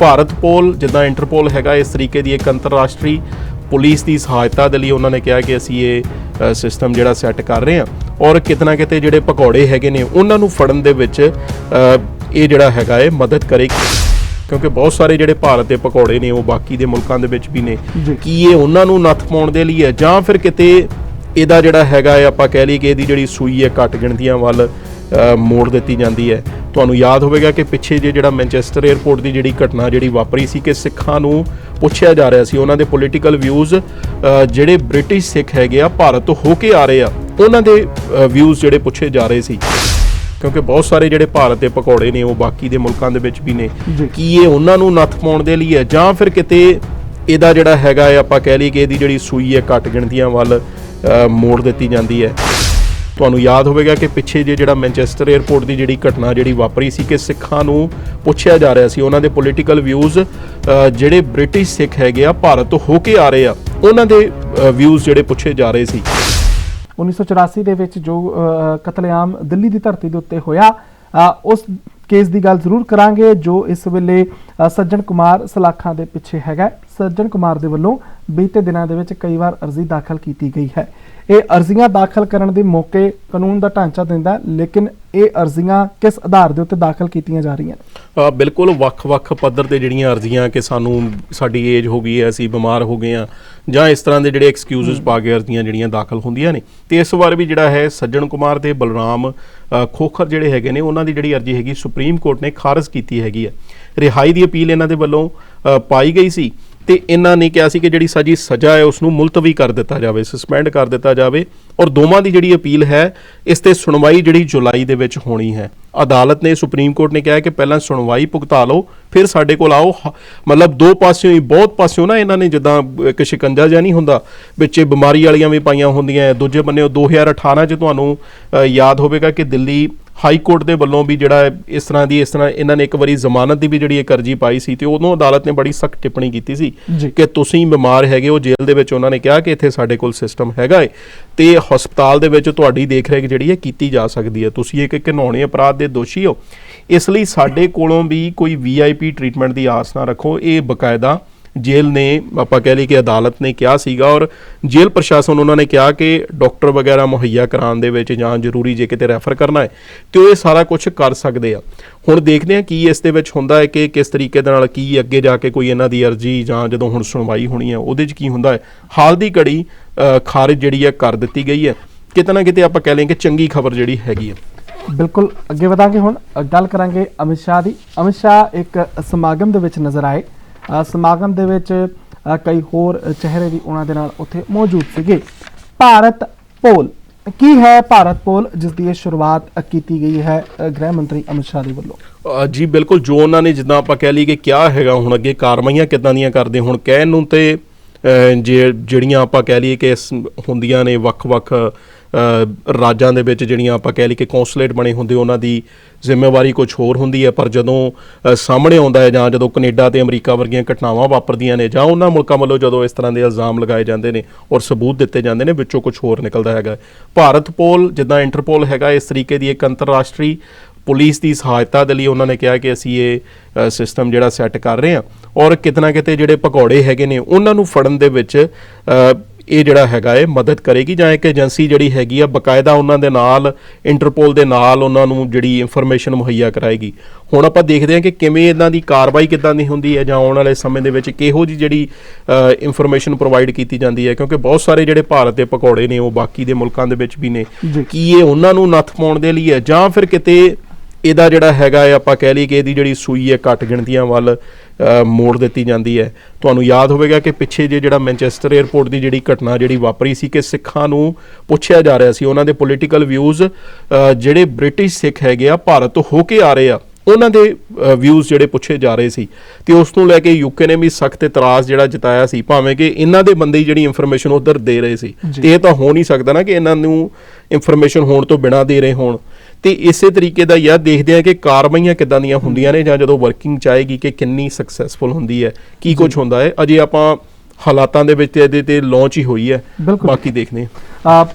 ਭਾਰਤ ਪੋਲ ਜਿੱਦਾਂ ਇੰਟਰਪੋਲ ਹੈਗਾ ਇਸ ਤਰੀਕੇ ਦੀ ਇੱਕ ਅੰਤਰਰਾਸ਼ਟਰੀ ਪੁਲਿਸ ਦੀ ਸਹਾਇਤਾ ਦੇ ਲਈ ਉਹਨਾਂ ਨੇ ਕਿਹਾ ਕਿ ਅਸੀਂ ਇਹ ਸਿਸਟਮ ਜਿਹੜਾ ਸੈੱਟ ਕਰ ਰਹੇ ਹਾਂ। ਔਰ ਕਿਤਨਾ ਕਿਤੇ ਜਿਹੜੇ ਪਕੌੜੇ ਹੈਗੇ ਨੇ ਉਹਨਾਂ ਨੂੰ ਫੜਨ ਦੇ ਵਿੱਚ ਇਹ ਜਿਹੜਾ ਹੈਗਾ ਇਹ ਮਦਦ ਕਰੇਗੀ ਕਿਉਂਕਿ ਬਹੁਤ ਸਾਰੇ ਜਿਹੜੇ ਭਾਰਤ ਦੇ ਪਕੌੜੇ ਨੇ ਉਹ ਬਾਕੀ ਦੇ ਮੁਲਕਾਂ ਦੇ ਵਿੱਚ ਵੀ ਨੇ। ਕੀ ਇਹ ਉਹਨਾਂ ਨੂੰ ਨੱਥ ਪਾਉਣ ਦੇ ਲਈ ਹੈ? ਜਾਂ ਫਿਰ ਕਿਤੇ ਇਹਦਾ ਜਿਹੜਾ ਹੈਗਾ ਹੈ ਆਪਾਂ ਕਹਿ ਲਈ ਕਿ ਇਹਦੀ ਜਿਹੜੀ ਸੂਈ ਹੈ ਘੱਟ ਗਿਣਤੀਆਂ ਵੱਲ ਮੋੜ ਦਿੱਤੀ ਜਾਂਦੀ ਹੈ। ਤੁਹਾਨੂੰ ਯਾਦ ਹੋਵੇਗਾ ਕਿ ਪਿੱਛੇ ਜੇ ਜਿਹੜਾ ਮੈਂਚੈਸਟਰ 에ਅਰਪੋਰਟ ਦੀ ਜਿਹੜੀ ਘਟਨਾ ਜਿਹੜੀ ਵਾਪਰੀ ਸੀ ਕਿ ਸਿੱਖਾਂ ਨੂੰ ਪੁੱਛਿਆ ਜਾ ਰਿਹਾ ਸੀ। ਉਹਨਾਂ ਦੇ ਪੋਲੀਟੀਕਲ ਵਿਊਜ਼ ਜਿਹੜੇ ਬ੍ਰਿਟਿਸ਼ ਸਿੱਖ ਹੈਗੇ ਆ ਭਾਰਤ ਤੋਂ ਹੋ ਕੇ ਆ ਰਹੇ ਆ ਉਹਨਾਂ ਦੇ ਵਿਊਜ਼ ਜਿਹੜੇ ਪੁੱਛੇ ਜਾ ਰਹੇ ਸੀ। ਕਿਉਂਕਿ ਬਹੁਤ ਸਾਰੇ ਜਿਹੜੇ ਭਾਰਤ ਦੇ ਪਕੌੜੇ ਨੇ ਉਹ ਬਾਕੀ ਦੇ ਮੁਲਕਾਂ ਦੇ ਵਿੱਚ ਵੀ ਨੇ। ਕੀ ਇਹ ਉਹਨਾਂ ਨੂੰ ਨੱਥ ਪਾਉਣ ਦੇ ਲਈ ਹੈ? ਜਾਂ ਫਿਰ ਕਿਤੇ ਇਹਦਾ ਜਿਹੜਾ ਹੈਗਾ ਹੈ ਆਪਾਂ ਕਹਿ ਲਈ ਕਿ ਇਹਦੀ ਜਿਹੜੀ ਸੂਈ ਹੈ ਘੱਟ ਗਿਣਤੀਆਂ ਵੱਲ ਮੋੜ ਦਿੱਤੀ ਜਾਂਦੀ ਹੈ। ਤੁਹਾਨੂੰ ਯਾਦ ਹੋਵੇਗਾ ਕਿ ਪਿੱਛੇ ਜੇ ਜਿਹੜਾ ਮੈਂਚੈਸਟਰ 에ਅਰਪੋਰਟ ਦੀ ਜਿਹੜੀ ਘਟਨਾ ਜਿਹੜੀ ਵਾਪਰੀ ਸੀ ਕਿ ਸਿੱਖਾਂ ਨੂੰ ਪੁੱਛਿਆ ਜਾ ਰਿਹਾ ਸੀ, ਉਹਨਾਂ ਦੇ ਪੋਲੀਟੀਕਲ ਵਿਊਜ਼ ਜਿਹੜੇ ਬ੍ਰਿਟਿਸ਼ ਸਿੱਖ ਹੈਗੇ ਆ, ਭਾਰਤ ਤੋਂ ਹੋ ਕੇ ਆ ਰਹੇ ਆ, ਉਹਨਾਂ ਦੇ ਵਿਊਜ਼ ਜਿਹੜੇ ਪੁੱਛੇ ਜਾ ਰਹੇ ਸੀ। 1984 ਦੇ ਵਿੱਚ ਜੋ ਕਤਲੇਆਮ ਦਿੱਲੀ ਦੀ ਧਰਤੀ ਦੇ ਉੱਤੇ ਹੋਇਆ ਉਸ ਕੇਸ ਦੀ ਗੱਲ ਜ਼ਰੂਰ ਕਰਾਂਗੇ, ਜੋ ਇਸ ਵੇਲੇ ਸੱਜਣ ਕੁਮਾਰ ਸਲਾਖਾਂ ਦੇ ਪਿੱਛੇ ਹੈਗਾ ਸੱਜਣ ਕੁਮਾਰ ਦੇ ਵੱਲੋਂ ਬੀਤੇ ਦਿਨਾਂ ਦੇ ਵਿੱਚ ਕਈ ਵਾਰ ਅਰਜ਼ੀ ਦਾਖਲ ਕੀਤੀ ਗਈ ਹੈ। ਇਹ ਅਰਜ਼ੀਆਂ ਦਾਖਲ ਕਰਨ ਦੇ ਮੌਕੇ ਕਾਨੂੰਨ ਦਾ ਢਾਂਚਾ ਦਿੰਦਾ ਲੇਕਿਨ ਇਹ ਅਰਜ਼ੀਆਂ ਕਿਸ ਆਧਾਰ ਦੇ ਉੱਤੇ ਦਾਖਲ ਕੀਤੀਆਂ ਜਾ ਰਹੀਆਂ ਬਿਲਕੁਲ ਵੱਖ-ਵੱਖ ਪੱਧਰ ਤੇ ਜਿਹੜੀਆਂ ਅਰਜ਼ੀਆਂ ਕਿ ਸਾਨੂੰ ਸਾਡੀ ਏਜ ਹੋ ਗਈ ਹੈ, ਅਸੀਂ ਬਿਮਾਰ ਹੋ ਗਏ ਆ ਜਾਂ ਇਸ ਤਰ੍ਹਾਂ ਦੇ ਜਿਹੜੇ ਐਕਸਕਿਊਜ਼ਸ ਪਾ ਕੇ ਅਰਜ਼ੀਆਂ ਜਿਹੜੀਆਂ ਦਾਖਲ ਹੁੰਦੀਆਂ ਨੇ। ਤੇ ਇਸ ਵਾਰ ਵੀ ਜਿਹੜਾ ਹੈ, ਸੱਜਣ ਕੁਮਾਰ ਤੇ ਬਲਰਾਮ ਖੋਖਰ ਜਿਹੜੇ ਹੈਗੇ ਨੇ, ਉਹਨਾਂ ਦੀ ਜਿਹੜੀ ਅਰਜ਼ੀ ਹੈਗੀ, ਸੁਪਰੀਮ ਕੋਰਟ ਨੇ ਖਾਰਜ ਕੀਤੀ ਹੈਗੀ ਹੈ। ਰਿਹਾਈ ਦੀ ਅਪੀਲ ਇਹਨਾਂ ਦੇ ਵੱਲੋਂ ਅ, ਪਾਈ ਗਈ ਸੀ ਤੇ ਇਹਨਾਂ ਨੇ ਕਿਹਾ ਸੀ ਕਿ ਜਿਹੜੀ ਸਾਜੀ ਸਜ਼ਾ ਹੈ ਉਸ ਨੂੰ ਮੁਲਤਵੀ ਕਰ ਦਿੱਤਾ ਜਾਵੇ ਸਸਪੈਂਡ ਕਰ ਦਿੱਤਾ ਜਾਵੇ ਔਰ ਦੋਵਾਂ ਦੀ ਜਿਹੜੀ ਅਪੀਲ ਹੈ ਇਸ ਤੇ ਸੁਣਵਾਈ ਜਿਹੜੀ ਜੁਲਾਈ ਦੇ ਵਿੱਚ ਹੋਣੀ ਹੈ ਅਦਾਲਤ ਨੇ ਸੁਪਰੀਮ ਕੋਰਟ ਨੇ ਕਿਹਾ ਕਿ ਪਹਿਲਾਂ ਸੁਣਵਾਈ ਭੁਗਤਾ ਲਓ ਫਿਰ ਸਾਡੇ ਕੋਲ ਆਓ ਹ- ਮਤਲਬ ਦੋ ਪਾਸਿਓਂ ਹੀ ਬਹੁਤ ਪਾਸਿਓਂ ਨਾ ਇਹਨਾਂ ਨੇ ਜਿੱਦਾਂ ਇੱਕ ਸ਼ਿਕੰਜਾ ਜਿਹਾ ਨਹੀਂ ਹੁੰਦਾ ਵਿੱਚ ਇਹ ਬਿਮਾਰੀ ਵਾਲੀਆਂ ਵੀ ਪਾਈਆਂ ਹੁੰਦੀਆਂ ਹੈ। ਦੂਜੇ ਬੰਨੇ 2018 ਚ ਤੁਹਾਨੂੰ ਅ, ਯਾਦ ਹੋਵੇਗਾ ਕਿ ਦਿੱਲੀ ਹਾਈ ਕੋਰਟ ਦੇ ਵੱਲੋਂ ਵੀ ਜਿਹੜਾ ਇਸ ਤਰ੍ਹਾਂ ਦੀ ਇਸ ਤਰ੍ਹਾਂ ਇਹਨਾਂ ਨੇ ਇੱਕ ਵਾਰੀ ਜ਼ਮਾਨਤ ਦੀ ਵੀ ਜਿਹੜੀ ਇੱਕ ਅਰਜੀ ਪਾਈ ਸੀ ਤੇ ਉਦੋਂ ਅਦਾਲਤ ਨੇ ਬੜੀ ਸਖਤ ਟਿੱਪਣੀ ਕੀਤੀ ਸੀ। ਕਿ ਤੁਸੀਂ ਬਿਮਾਰ ਹੈਗੇ ਹੋ ਜੇਲ੍ਹ ਦੇ ਵਿੱਚ ਉਹਨਾਂ ਨੇ ਕਿਹਾ ਕਿ ਇੱਥੇ ਸਾਡੇ ਕੋਲ ਸਿਸਟਮ ਹੈਗਾ ਏ ਤੇ ਹਸਪਤਾਲ ਦੇ ਵਿੱਚ ਤੁਹਾਡੀ ਦੇਖਰੇਖ ਜਿਹੜੀ ਹੈ ਕੀਤੀ ਜਾ ਸਕਦੀ ਹੈ। ਤੁਸੀਂ ਇੱਕ ਘਿਨੌਣੇ ਅਪਰਾਧ ਦੇ ਦੋਸ਼ੀ ਹੋ। ਇਸ ਲਈ ਸਾਡੇ ਕੋਲੋਂ ਵੀ ਕੋਈ ਵੀਆਈਪੀ ਟ੍ਰੀਟਮੈਂਟ ਦੀ ਆਸ ਨਾ ਰੱਖੋ। ਇਹ ਬਕਾਇਦਾ ਜੇਲ੍ਹ ਨੇ, ਆਪਾਂ ਕਹਿ ਲਈ ਕਿ ਅਦਾਲਤ ਨੇ ਕਿਹਾ ਸੀਗਾ ਔਰ ਜੇਲ੍ਹ ਪ੍ਰਸ਼ਾਸਨ ਉਹਨਾਂ ਨੇ ਕਿਹਾ ਕਿ ਡਾਕਟਰ ਵਗੈਰਾ ਮੁਹੱਈਆ ਕਰਾਉਣ ਦੇ ਵਿੱਚ ਜਾਂ ਜ਼ਰੂਰੀ ਜੇ ਕਿਤੇ ਰੈਫਰ ਕਰਨਾ ਹੈ, ਤੇ ਉਹ ਇਹ ਸਾਰਾ ਕੁਝ ਕਰ ਸਕਦੇ ਆ। ਹੁਣ ਦੇਖਦੇ ਹਾਂ ਕੀ ਇਸ ਦੇ ਵਿੱਚ ਹੁੰਦਾ ਹੈ ਕਿ ਕਿਸ ਤਰੀਕੇ ਦੇ ਨਾਲ ਕੀ ਅੱਗੇ ਜਾ ਕੇ ਕੋਈ ਇਹਨਾਂ ਦੀ ਅਰਜੀ ਜਾਂ ਜਦੋਂ ਹੁਣ ਸੁਣਵਾਈ ਹੋਣੀ ਹੈ, ਉਹਦੇ 'ਚ ਕੀ ਹੁੰਦਾ ਹੈ। ਹਾਲ ਦੀ ਘੜੀ ਖਾਰਜ ਜਿਹੜੀ ਹੈ ਕਰ ਦਿੱਤੀ ਗਈ ਹੈ। ਕਿਤੇ ਨਾ ਕਿਤੇ ਆਪਾਂ ਕਹਿ ਲਈਏ ਕਿ ਚੰਗੀ ਖਬਰ ਜਿਹੜੀ ਹੈਗੀ ਹੈ। ਬਿਲਕੁਲ, ਅੱਗੇ ਵਧਾਂਗੇ ਹੁਣ ਗੱਲ ਕਰਾਂਗੇ ਅਮਿਤ ਸ਼ਾਹ ਦੀ। ਅਮਿਤ ਸ਼ਾਹ ਇੱਕ ਸਮਾਗਮ ਦੇ ਵਿੱਚ ਨਜ਼ਰ ਆਏ। ਸਮਾਗਮ ਦੇ ਵਿੱਚ ਕਈ ਹੋਰ ਚਿਹਰੇ ਵੀ ਉਹਨਾਂ ਦੇ ਨਾਲ ਉੱਥੇ ਮੌਜੂਦ ਸੀਗੇ। ਭਾਰਤ ਪੋਲ। ਕੀ ਹੈ ਭਾਰਤ ਪੋਲ, ਜਿਸ ਦੀ ਇਹ ਸ਼ੁਰੂਆਤ ਕੀਤੀ ਗਈ ਹੈ ਗ੍ਰਹਿ ਮੰਤਰੀ ਅਮਿਤ ਸ਼ਾਹ ਦੇ ਵੱਲੋਂ? ਜੀ, ਬਿਲਕੁਲ, ਜੋ ਉਹਨਾਂ ਨੇ ਜਿੱਦਾਂ ਆਪਾਂ ਕਹਿ ਲਈ ਕਿ ਕਿਆ ਹੈਗਾ, ਹੁਣ ਅੱਗੇ ਕਾਰਵਾਈਆਂ ਕਿੱਦਾਂ ਦੀਆਂ ਕਰਦੇ, ਹੁਣ ਕਹਿਣ ਨੂੰ ਤੇ ਜਿਹੜੀਆਂ ਆਪਾਂ ਕਹਿ ਲਈਏ ਕਿ ਹੁੰਦੀਆਂ ਨੇ ਵੱਖ-ਵੱਖ ਰਾਜਾਂ ਦੇ ਵਿੱਚ ਜਿਹੜੀਆਂ ਆਪਾਂ ਕਹਿ ਲਈ ਕਿ ਕੌਂਸੂਲੇਟ ਬਣੇ ਹੁੰਦੇ, ਉਹਨਾਂ ਦੀ ਜ਼ਿੰਮੇਵਾਰੀ ਕੁਝ ਹੋਰ ਹੁੰਦੀ ਹੈ। ਪਰ ਜਦੋਂ ਸਾਹਮਣੇ ਆਉਂਦਾ ਹੈ ਜਾਂ ਜਦੋਂ ਕੈਨੇਡਾ ਤੇ ਅਮਰੀਕਾ ਵਰਗੀਆਂ ਘਟਨਾਵਾਂ ਵਾਪਰਦੀਆਂ ਨੇ ਜਾਂ ਉਹਨਾਂ ਮੁਲਕਾਂ ਵੱਲੋਂ ਜਦੋਂ ਇਸ ਤਰ੍ਹਾਂ ਦੇ ਇਲਜ਼ਾਮ ਲਗਾਏ ਜਾਂਦੇ ਨੇ ਔਰ ਸਬੂਤ ਦਿੱਤੇ ਜਾਂਦੇ ਨੇ, ਵਿੱਚੋਂ ਕੁਝ ਹੋਰ ਨਿਕਲਦਾ ਹੈਗਾ। ਭਾਰਤ ਪੋਲ, ਜਿੱਦਾਂ ਇੰਟਰਪੋਲ ਹੈਗਾ, ਇਸ ਤਰੀਕੇ ਦੀ ਇੱਕ ਅੰਤਰਰਾਸ਼ਟਰੀ ਪੁਲਿਸ ਦੀ ਸਹਾਇਤਾ ਦੇ ਲਈ ਉਹਨਾਂ ਨੇ ਕਿਹਾ ਕਿ ਅਸੀਂ ਇਹ ਸਿਸਟਮ ਜਿਹੜਾ ਸੈੱਟ ਕਰ ਰਹੇ ਹਾਂ। ਔਰ ਕਿਤਨਾ ਕਿਤੇ ਜਿਹੜੇ ਪਕੌੜੇ ਹੈਗੇ ਨੇ ਉਹਨਾਂ ਨੂੰ ਫੜਨ ਦੇ ਵਿੱਚ ਇਹ ਜਿਹੜਾ ਹੈਗਾ ਇਹ ਮਦਦ ਕਰੇਗੀ ਜਾਂ ਇੱਕ ਏਜੰਸੀ ਜਿਹੜੀ ਹੈਗੀ ਆ ਬਕਾਇਦਾ ਉਹਨਾਂ ਦੇ ਨਾਲ ਇੰਟਰਪੋਲ ਦੇ ਨਾਲ ਉਹਨਾਂ ਨੂੰ ਜਿਹੜੀ ਇਨਫੋਰਮੇਸ਼ਨ ਮੁਹੱਈਆ ਕਰਾਏਗੀ ਹੁਣ ਆਪਾਂ ਦੇਖਦੇ ਹਾਂ ਕਿ ਕਿਵੇਂ ਇਹਨਾਂ ਦੀ ਕਾਰਵਾਈ ਕਿੱਦਾਂ ਦੀ ਹੁੰਦੀ ਹੈ ਜਾਂ ਆਉਣ ਵਾਲੇ ਸਮੇਂ ਦੇ ਵਿੱਚ ਕਿਹੋ ਜੀ ਜਿਹੜੀ ਇਨਫੋਰਮੇਸ਼ਨ ਪ੍ਰੋਵਾਈਡ ਕੀਤੀ ਜਾਂਦੀ ਹੈ ਕਿਉਂਕਿ ਬਹੁਤ ਸਾਰੇ ਜਿਹੜੇ ਭਾਰਤ ਦੇ ਪਕੌੜੇ ਨੇ ਉਹ ਬਾਕੀ ਦੇ ਮੁਲਕਾਂ ਦੇ ਵਿੱਚ ਵੀ ਨੇ। ਕੀ ਇਹ ਉਹਨਾਂ ਨੂੰ ਨੱਥ ਪਾਉਣ ਦੇ ਲਈ ਹੈ ਜਾਂ ਫਿਰ ਕਿਤੇ ਇਹਦਾ ਜਿਹੜਾ ਹੈਗਾ ਹੈ ਆਪਾਂ ਕਹਿ ਲਈ ਕਿ ਇਹਦੀ ਜਿਹੜੀ ਸੂਈ ਹੈ ਘੱਟ ਗਿਣਤੀਆਂ ਵੱਲ ਮੋੜ ਦਿੱਤੀ ਜਾਂਦੀ ਹੈ। ਤੁਹਾਨੂੰ ਯਾਦ ਹੋਵੇਗਾ ਕਿ ਪਿੱਛੇ ਜੇ ਜਿਹੜਾ ਮੈਂਚੈਸਟਰ 에ਅਰਪੋਰਟ ਦੀ ਜਿਹੜੀ ਘਟਨਾ ਜਿਹੜੀ ਵਾਪਰੀ ਸੀ ਕਿ ਸਿੱਖਾਂ ਨੂੰ ਪੁੱਛਿਆ ਜਾ ਰਿਹਾ ਸੀ ਉਹਨਾਂ ਦੇ ਪੋਲੀਟੀਕਲ ਵਿਊਜ਼ ਜਿਹੜੇ ਬ੍ਰਿਟਿਸ਼ ਸਿੱਖ ਹੈਗੇ ਆ ਭਾਰਤ ਤੋਂ ਹੋ ਕੇ ਆ ਰਹੇ ਆ ਉਹਨਾਂ ਦੇ ਵਿਊਜ਼ ਜਿਹੜੇ ਪੁੱਛੇ ਜਾ ਰਹੇ ਸੀ। ਤੇ ਉਸ ਨੂੰ ਲੈ ਕੇ ਯੂਕੇ ਨੇ ਵੀ ਸਖਤ ਇਤਰਾਜ਼ ਜਿਹੜਾ ਜਤਾਇਆ ਸੀ ਭਾਵੇਂ ਕਿ ਇਹਨਾਂ ਦੇ ਬੰਦੇ ਜਿਹੜੀ ਇਨਫੋਰਮੇਸ਼ਨ ਉਧਰ ਦੇ ਰਹੇ ਸੀ। ਤੇ ਇਹ ਤਾਂ ਹੋ ਨਹੀਂ ਸਕਦਾ ਨਾ ਕਿ ਇਹਨਾਂ ਨੂੰ ਇਨਫੋਰਮੇਸ਼ਨ ਹੋਣ ਤੋਂ ਬਿਨਾਂ ਦੇ ਰਹੇ ਹੋਣ। ਤੇ ਇਸੇ ਤਰੀਕੇ ਦਾ ਯਾਰ ਦੇਖਦੇ ਆ ਕਿ ਕਾਰਵਾਈਆਂ ਕਿੱਦਾਂ ਦੀਆਂ ਹੁੰਦੀਆਂ ਨੇ ਜਾਂ ਜਦੋਂ ਵਰਕਿੰਗ ਚਾਹੇਗੀ ਕਿ ਕਿੰਨੀ ਸਕਸੈਸਫੁਲ ਹੁੰਦੀ ਹੈ ਕੀ ਕੁਝ ਹੁੰਦਾ ਹੈ। ਅਜੇ ਆਪਾਂ ਹਾਲਾਤਾਂ ਦੇ ਵਿੱਚ ਤੇ ਇਹਦੇ ਤੇ ਲਾਂਚ ਹੀ ਹੋਈ ਹੈ। ਬਾਕੀ ਦੇਖਦੇ ਅ,